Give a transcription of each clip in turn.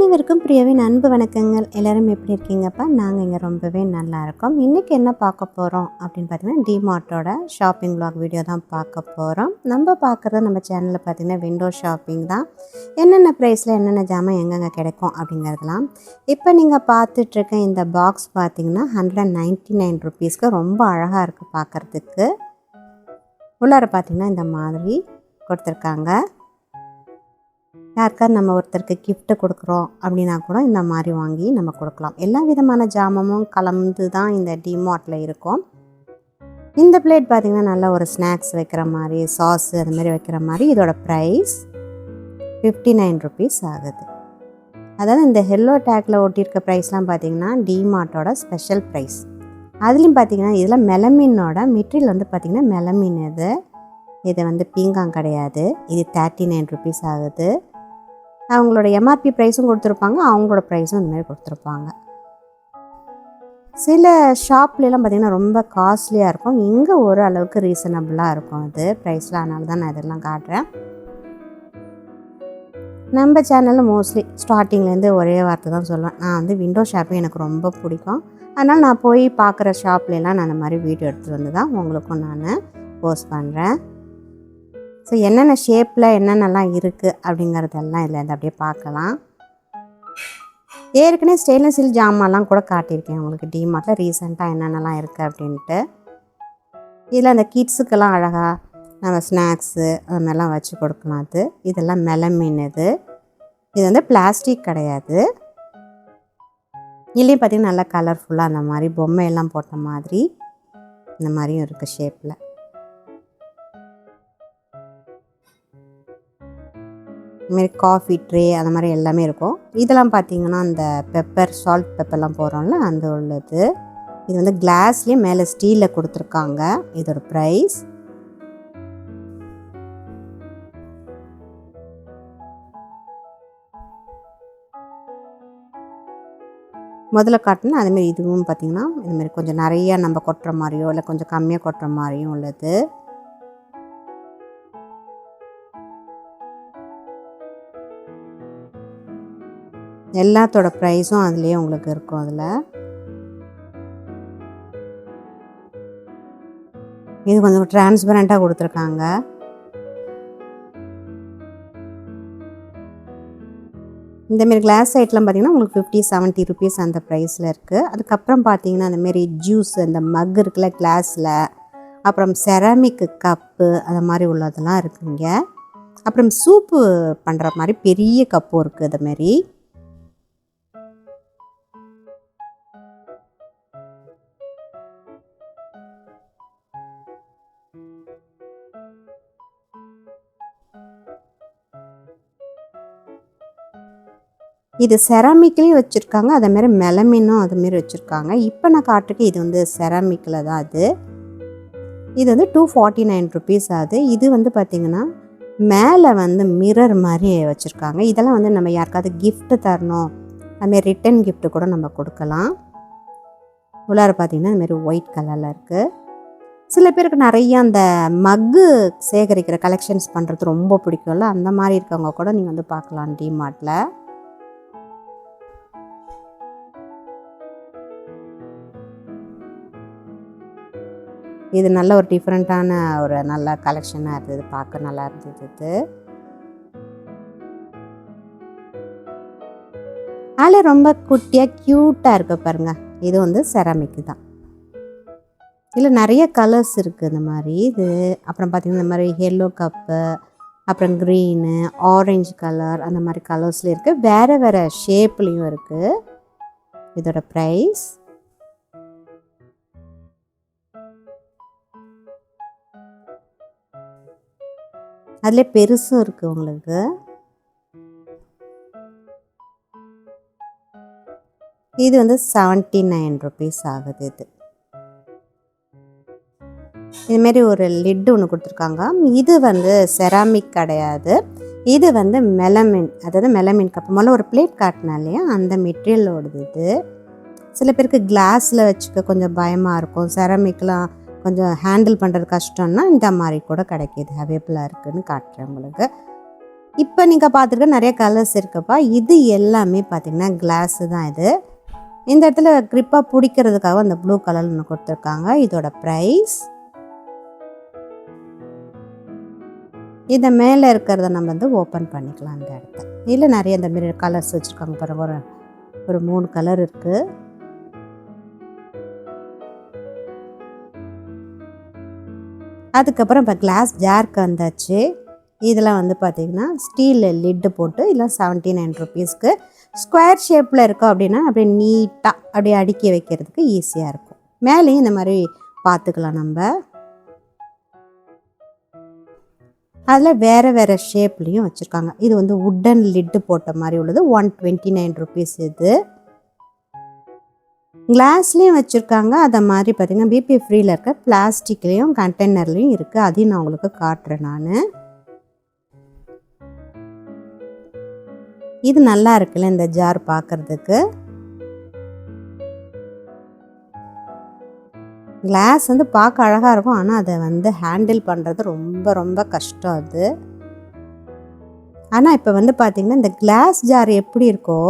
அனைவருக்கும் பிரியவின் அன்பு வணக்கங்கள். எல்லோரும் எப்படி இருக்கீங்கப்பா? நாங்கள் இங்கே ரொம்பவே நல்லா இருக்கோம். இன்றைக்கி என்ன பார்க்க போகிறோம் அப்படின்னு பார்த்தீங்கன்னா டிமார்ட்டோட ஷாப்பிங் vlog வீடியோ தான் பார்க்க போகிறோம் நம்ம பார்க்குறது நம்ம சேனலில் பார்த்தீங்கன்னா விண்டோ ஷாப்பிங் தான். என்னென்ன ப்ரைஸில் என்னென்ன ஜாமான் எங்கெங்கே கிடைக்கும் அப்படிங்கிறதுலாம் இப்போ நீங்கள் பார்த்துட்ருக்க இந்த பாக்ஸ் பார்த்தீங்கன்னா ஹண்ட்ரட் அண்ட் நைன்ட்டி நைன் ருபீஸ்க்கு ரொம்ப அழகாக இருக்குது பார்க்குறதுக்கு. உள்ளார பார்த்தீங்கன்னா இந்த மாதிரி கொடுத்துருக்காங்க. யாருக்காவது நம்ம ஒருத்தருக்கு கிஃப்ட்டு கொடுக்குறோம் அப்படின்னா கூட இந்த மாதிரி வாங்கி நம்ம கொடுக்கலாம். எல்லா விதமான ஜாமமும் கலந்து தான் இந்த டிமார்ட்டில் இருக்கும். இந்த பிளேட் பார்த்திங்கன்னா நல்ல ஒரு ஸ்நாக்ஸ் வைக்கிற மாதிரி சாஸ் அது மாதிரி வைக்கிற மாதிரி இதோட ப்ரைஸ் ஃபிஃப்டி நைன் ருபீஸ் ஆகுது. அதாவது இந்த ஹெல்லோ டேக்கில் ஒட்டியிருக்க ப்ரைஸ்லாம் பார்த்திங்கன்னா டிமார்ட்டோட ஸ்பெஷல் ப்ரைஸ் அதுலேயும் பார்த்தீங்கன்னா இதில் மெலமீனோட மெட்டீரியல் வந்து பார்த்திங்கன்னா மெலமீன் இது. இது வந்து பீங்காங் கிடையாது. இது தேர்ட்டி நைன் ருபீஸ் ஆகுது. அவங்களோட எம்ஆர்பி ப்ரைஸும் கொடுத்துருப்பாங்க அவங்களோட ப்ரைஸும் இந்தமாதிரி கொடுத்துருப்பாங்க. சில ஷாப்லலாம் பார்த்திங்கன்னா ரொம்ப காஸ்ட்லியாக இருக்கும். இங்கே ஒரு அளவுக்கு ரீசனபிளாக இருக்கும் அது ப்ரைஸ்லாம் அதனால தான் நான் இதெல்லாம் காட்டுறேன். நம்ம சேனலில் மோஸ்ட்லி ஸ்டார்டிங்லேருந்து ஒரே வார்த்தை தான் சொல்லுவேன். நான் வந்து விண்டோ ஷாப்பிங் எனக்கு ரொம்ப பிடிக்கும். அதனால் நான் போய் பார்க்குற ஷாப்லலாம் நான் அந்த மாதிரி வீடியோ எடுத்துகிட்டு வந்து தான் உங்களுக்கும் நான் போஸ்ட் பண்ணுறேன் ஸோ என்னென்ன ஷேப்பில் என்னென்னலாம் இருக்குது அப்படிங்கிறதெல்லாம் இதில் இருந்து அப்படியே பார்க்கலாம். ஏற்கனவே ஸ்டெயின்லெஸ் ஸ்டீல் ஜாமான்லாம் கூட காட்டியிருக்கேன் உங்களுக்கு. டிமார்ட்டில் ரீசெண்டாக என்னென்னலாம் இருக்குது அப்படின்ட்டு. இதில் அந்த கிட்ஸுக்கெல்லாம் அழகாக நம்ம ஸ்நாக்ஸு அது மாதிரிலாம் வச்சு கொடுக்கலாம் அது. இதெல்லாம் மெலமீன் இது. இது வந்து பிளாஸ்டிக் கிடையாது. இதுலேயும் பார்த்திங்கன்னா நல்லா கலர்ஃபுல்லாக அந்த மாதிரி பொம்மையெல்லாம் போட்ட மாதிரி இந்த மாதிரியும் இருக்குது ஷேப்பில் இதுமாரி காஃபி ட்ரே அந்த மாதிரி எல்லாமே இருக்கும். இதெல்லாம் பார்த்தீங்கன்னா அந்த பெப்பர் சால்ட் பெப்பர்லாம் போடுறோம்ல அந்த உள்ளது. இது வந்து கிளாஸ்லேயே மேலே ஸ்டீலில் கொடுத்துருக்காங்க. இதோட ப்ரைஸ் முதல்ல காட்டினா அதுமாரி இதுவும் பார்த்திங்கன்னா இதுமாரி கொஞ்சம் நிறையா நம்ம கொட்டுற மாதிரியோ இல்லை கொஞ்சம் கம்மியாக கொட்டுற மாதிரியும் உள்ளது. எல்லாத்தோட ப்ரைஸும் அதுலேயே உங்களுக்கு இருக்கும் அதில். இது கொஞ்சம் டிரான்ஸ்பரண்ட்டாக கொடுத்துருக்காங்க. இந்தமாரி கிளாஸ் ஐட்லாம் பார்த்திங்கன்னா உங்களுக்கு ஃபிஃப்டி செவன்ட்டி ருபீஸ் அந்த ப்ரைஸில் இருக்குது அதுக்கப்புறம் பார்த்தீங்கன்னா அந்தமாரி ஜூஸ் அந்த மக் இருக்குல்ல கிளாஸில் அப்புறம் செராமிக் கப்பு அந்த மாதிரி உள்ளதெல்லாம் இருக்குங்க. அப்புறம் சூப்பு பண்ணுற மாதிரி பெரிய கப்பும் இருக்குது அதுமாரி இது செராமிக்லேயும் வச்சுருக்காங்க அதேமாரி மெலமினும் அதுமாரி வச்சுருக்காங்க. இப்போ நான் காட்டுக்கு இது வந்து செராமிக்கில் தான் அது. இது வந்து டூ ஃபார்ட்டி நைன் ருபீஸ் ஆகுது இது வந்து பார்த்திங்கன்னா மேலே வந்து மிரர் மாதிரி வச்சுருக்காங்க. இதெல்லாம் வந்து நம்ம யாருக்காவது கிஃப்ட் தரணும். அதுமாரி ரிட்டன் கிஃப்ட்டு கூட நம்ம கொடுக்கலாம். உள்ளார பார்த்திங்கன்னா இதுமாரி ஒயிட் கலரில் இருக்குது சில பேருக்கு நிறைய அந்த மக்கு சேகரிக்கிற கலெக்ஷன்ஸ் பண்ணுறது ரொம்ப பிடிக்கும்ல. அந்த மாதிரி இருக்கவங்க கூட நீங்கள் வந்து பார்க்கலாம் டிமார்ட்டில் இது நல்ல ஒரு டிஃப்ரெண்ட்டான ஒரு நல்ல கலெக்ஷனாக இருந்தது. பார்க்க நல்லா இருந்தது இது. அதில் ரொம்ப குட்டியாக க்யூட்டாக இருக்க பாருங்க. இது வந்து செராமிக்கு தான். இதில் நிறைய கலர்ஸ் இருக்குது இந்த மாதிரி. இது அப்புறம் பார்த்திங்கன்னா இந்த மாதிரி எல்லோ கப்பு அப்புறம் க்ரீனு ஆரஞ்சு கலர் அந்த மாதிரி கலர்ஸ்லேயும் இருக்குது வேறு வேறு ஷேப்லேயும் இருக்குது இதோட ப்ரைஸ் அதில் பெருசும் இருக்குது உங்களுக்கு. இது வந்து செவன்ட்டி நைன் ருபீஸ் ஆகுது இது. இதுமாரி ஒரு லிட் ஒன்று கொடுத்துருக்காங்க. இது வந்து செராமிக் கிடையாது. இது வந்து மெலமின் அதாவது மெலமின் கப் முதல்ல ஒரு பிளேட் காட்டினா இல்லையா? அந்த மெட்டீரியலோடது இது. சில பேருக்கு கிளாஸில் வச்சுக்க கொஞ்சம் பயமாக இருக்கும். செராமிக்லாம் கொஞ்சம் ஹேண்டில் பண்ணுறது கஷ்டம்னா இந்த மாதிரி கூட கிடைக்கிது. அவைபிளாக இருக்குதுன்னு காட்டுறேன் உங்களுக்கு. இப்போ நீங்கள் பார்த்துருக்க நிறைய கலர்ஸ் இருக்குப்பா. இது எல்லாமே பார்த்தீங்கன்னா கிளாஸு தான் இது. இந்த இடத்துல க்ரிப்பாக பிடிக்கிறதுக்காக அந்த ப்ளூ கலர் ஒன்று கொடுத்துருக்காங்க. இதோட ப்ரைஸ் இதை மேலே இருக்கிறத நம்ம வந்து ஓப்பன் பண்ணிக்கலாம் இந்த இடத்த இல்லை நிறைய இந்த மாரி கலர்ஸ் வச்சுருக்காங்க பாருங்கள் ஒரு ஒரு மூணு கலர் இருக்குது அதுக்கப்புறம் இப்போ கிளாஸ் ஜார்க்கு வந்தாச்சு. இதில் வந்து பார்த்திங்கன்னா ஸ்டீல் லிட்டு போட்டு இல்லை செவன்ட்டி நைன் ருபீஸ்க்கு ஸ்கொயர் ஷேப்பில் இருக்கும் அப்படின்னா அப்படியே நீட்டாக அப்படியே அடுக்கி வைக்கிறதுக்கு ஈஸியாக இருக்கும். மேலேயும் இந்த மாதிரி பார்த்துக்கலாம் நம்ம. அதில் வேறு வேறு ஷேப்லேயும் வச்சுருக்காங்க. இது வந்து உட்டன் லிட்டு போட்ட மாதிரி உள்ளது. ஒன் டுவெண்ட்டி நைன் ருபீஸ் இது. கிளாஸ்லேயும் வச்சுருக்காங்க. அதை மாதிரி பார்த்திங்கன்னா பிபி ஃப்ரீயில் இருக்க பிளாஸ்டிக்லேயும் கண்டெய்னர்லேயும் இருக்குது அதையும் நான் உங்களுக்கு காட்டுறேன் நான். இது நல்லா இருக்குல்ல இந்த ஜார் பார்க்குறதுக்கு கிளாஸ் வந்து பார்க்க அழகாக இருக்கும். ஆனால் அதை வந்து ஹேண்டில் பண்ணுறது ரொம்ப ரொம்ப கஷ்டம் அது. ஆனால் இப்போ வந்து பார்த்திங்கன்னா இந்த கிளாஸ் ஜார் எப்படி இருக்கோ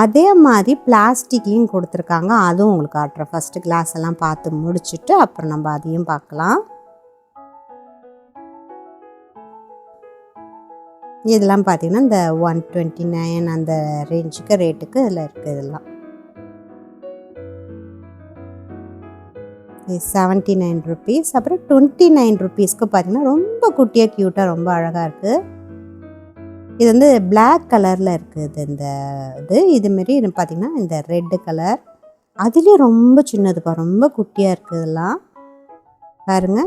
அதே மாதிரி பிளாஸ்டிக்லேயும் கொடுத்துருக்காங்க. அதுவும் உங்களுக்கு காட்டுறேன். ஃபஸ்ட்டு கிளாஸ் எல்லாம் பார்த்து முடிச்சுட்டு அப்புறம் நம்ம அதையும் பார்க்கலாம். இதெல்லாம் பார்த்தீங்கன்னா இந்த ஒன் டுவெண்ட்டி நைன் அந்த ரேஞ்சுக்கு ரேட்டுக்கு இதில் இருக்குது இதெல்லாம். செவன்ட்டி நைன் ருபீஸ் அப்புறம் டுவெண்ட்டி நைன் ருபீஸ்க்கு பார்த்தீங்கன்னா ரொம்ப குட்டியாக க்யூட்டாக ரொம்ப அழகாக இருக்குது இது வந்து பிளாக் கலரில் இருக்குது இந்த இது. இதுமாரி பார்த்திங்கன்னா இந்த ரெட்டு கலர் அதுலேயும் ரொம்ப சின்னதுப்பா ரொம்ப குட்டியாக இருக்குதுலாம் பாருங்கள் பாருங்க.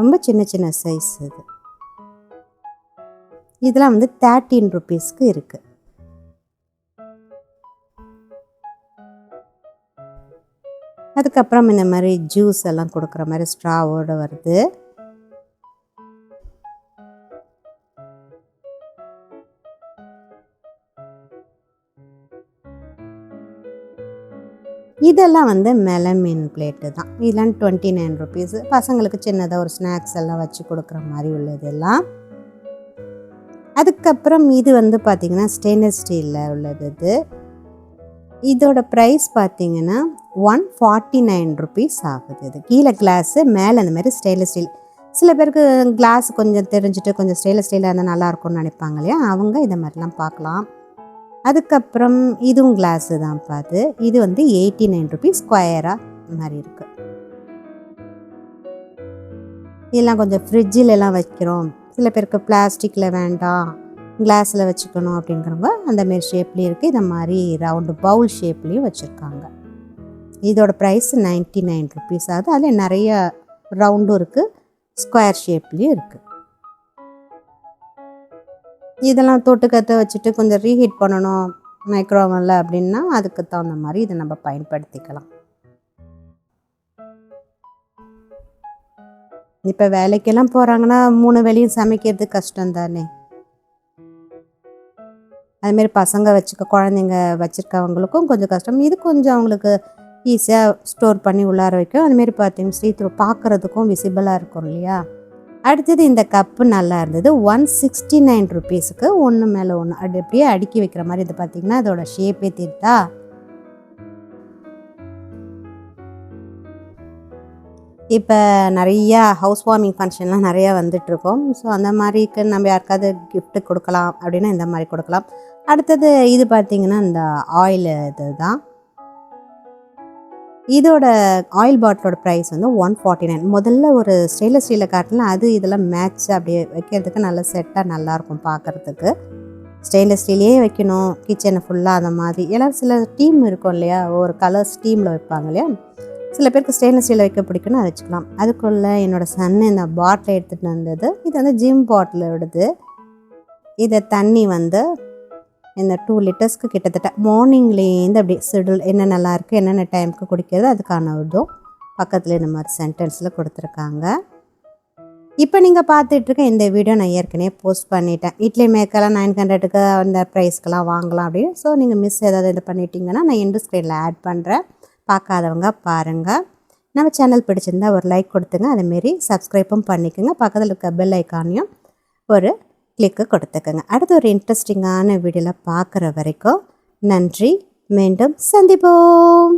ரொம்ப சின்ன சின்ன சைஸ் இது. இதெல்லாம் வந்து தேர்ட்டீன் ருபீஸ்க்கு இருக்குது அதுக்கப்புறம் இந்த மாதிரி ஜூஸ் எல்லாம் கொடுக்குற மாதிரி ஸ்ட்ராவோடு வருது. இதெல்லாம் வந்து மெலமீன் பிளேட்டு தான். இதெல்லாம் டுவெண்ட்டி நைன் ருபீஸு பசங்களுக்கு சின்னதாக ஒரு ஸ்நாக்ஸ் எல்லாம் வச்சு கொடுக்குற மாதிரி உள்ளது எல்லாம். அதுக்கப்புறம் இது வந்து பார்த்திங்கன்னா ஸ்டெயின்லெஸ் ஸ்டீலில் உள்ளது இது. இதோட ப்ரைஸ் பார்த்திங்கன்னா ஒன் ஃபார்ட்டி நைன் ருபீஸ் ஆகுது இது. கீழே கிளாஸு மேலே அந்த மாதிரி ஸ்டெயின்லெஸ் ஸ்டீல் சில பேருக்கு கிளாஸ் கொஞ்சம் தெரிஞ்சுட்டு கொஞ்சம் ஸ்டெயின்லெஸ் ஸ்டீலாக இருந்தால் நல்லாயிருக்கும்னு நினைப்பாங்க இல்லையா? அவங்க இதை மாதிரிலாம் பார்க்கலாம். அதுக்கப்புறம் இதுவும் கிளாஸு தான் பார்த்து இது வந்து எயிட்டி நைன் ருபீஸ் ஸ்கொயராக மாதிரி இருக்குது இதெல்லாம் கொஞ்சம் ஃப்ரிட்ஜில் எல்லாம் வைக்கிறோம். சில பேருக்கு பிளாஸ்டிக்கில் வேண்டாம். கிளாஸில் வச்சுக்கணும் அப்படிங்கிறவங்க அந்தமாரி ஷேப்லேயும் இருக்குது இந்த மாதிரி ரவுண்டு பவுல் ஷேப்லேயும் வச்சுருக்காங்க. இதோட ப்ரைஸ் நைன்ட்டி நைன் ருபீஸ் ஆகுது. அதில் நிறைய ரவுண்டும் இருக்குது ஸ்கொயர் ஷேப்லேயும் இருக்குது இதெல்லாம் தொட்டுக்கத்தை வச்சுட்டு கொஞ்சம் ரீஹீட் பண்ணணும் மைக்ரோவனில் அப்படின்னா அதுக்கு தகுந்த மாதிரி இதை நம்ம பயன்படுத்திக்கலாம். இப்போ வேலைக்கெல்லாம் போகிறாங்கன்னா மூணு வேலையும் சமைக்கிறது கஷ்டம் தானே. அதுமாரி பசங்க வச்சுக்க குழந்தைங்க வச்சுருக்கவங்களுக்கும் கொஞ்சம் கஷ்டம். இது கொஞ்சம் அவங்களுக்கு ஈஸியாக ஸ்டோர் பண்ணி உள்ளார வைக்கும். அதுமாரி பார்த்தீங்கன்னா ஸ்ரீத்ரூ பார்க்குறதுக்கும் விசிபிளாக இருக்கும் இல்லையா? அடுத்தது இந்த கப்பு நல்லா இருந்தது. ஒன் சிக்ஸ்டி நைன் ருபீஸுக்கு ஒன்று மேலே ஒன்று அப்படி அப்படியே அடுக்கி வைக்கிற மாதிரி இது பார்த்திங்கன்னா அதோட ஷேப்பே தீர்த்தா இப்போ நிறையா ஹவுஸ் வார்மிங் ஃபங்க்ஷன்லாம் நிறையா வந்துட்ருக்கோம் ஸோ அந்த மாதிரிக்கு நம்ம யாருக்காவது கிஃப்ட்டு கொடுக்கலாம் அப்படின்னா இந்த மாதிரி கொடுக்கலாம். அடுத்தது இது பார்த்திங்கன்னா இந்த ஆயில் இது தான். இதோட ஆயில் பாட்டிலோட ப்ரைஸ் வந்து ஒன் ஃபார்ட்டி நைன் முதல்ல ஒரு ஸ்டெயின்லெஸ் ஸ்டீலில் காட்டினா அது இதெல்லாம் மேட்ச் அப்படியே வைக்கிறதுக்கு நல்ல செட்டாக நல்லாயிருக்கும் பார்க்குறதுக்கு ஸ்டெயின்லெஸ் ஸ்டீலே வைக்கணும் கிச்சனை ஃபுல்லாக அந்த மாதிரி. எல்லாம் சில டீம் இருக்கும் இல்லையா? ஒரு கலர்ஸ் டீமில் வைப்பாங்க இல்லையா? சில பேருக்கு ஸ்டெயின்லெஸ் ஸ்டீலில் வைக்க பிடிக்கும்னு அதை வச்சுக்கலாம். அதுக்குள்ளே என்னோடய சன்னு இந்த பாட்டில் எடுத்துகிட்டு வந்தது இது வந்து ஜிம் பாட்டிலோடது இதை தண்ணி வந்து இந்த டூ லிட்டர்ஸ்க்கு கிட்டத்தட்ட மார்னிங்லேருந்து அப்படி ஷெடியூல் என்ன நல்லா இருக்குது என்னென்ன டைமுக்கு குடிக்கிறது அதுக்கான இதுவும் பக்கத்தில் இந்த மாதிரி சென்டென்ஸில் கொடுத்துருக்காங்க. இப்போ நீங்கள் பார்த்துட்ருக்க இந்த வீடியோ நான் ஏற்கனவே போஸ்ட் பண்ணிட்டேன். இட்லி மேக்கெல்லாம் நைன் ஹண்ட்ரடுக்கு அந்த ப்ரைஸ்க்கெலாம் வாங்கலாம் அப்படின்னு. ஸோ நீங்கள் மிஸ் ஏதாவது இது பண்ணிட்டீங்கன்னா நான் எண்டு ஸ்க்ரீனில் ஆட் பண்ணுறேன் பார்க்காதவங்க பாருங்கள் நம்ம சேனல் பிடிச்சிருந்தா ஒரு லைக் கொடுத்துங்க. அதேமாரி சப்ஸ்கிரைப்பும் பண்ணிக்கோங்க. பக்கத்தில் இருக்க பெல் ஐக்கானையும் ஒரு கிளிக்கு கொடுத்துக்கோங்க. அடுத்த ஒரு இன்ட்ரெஸ்டிங்கான வீடியோவில் பார்க்குற வரைக்கும் நன்றி. மீண்டும் சந்திப்போம்.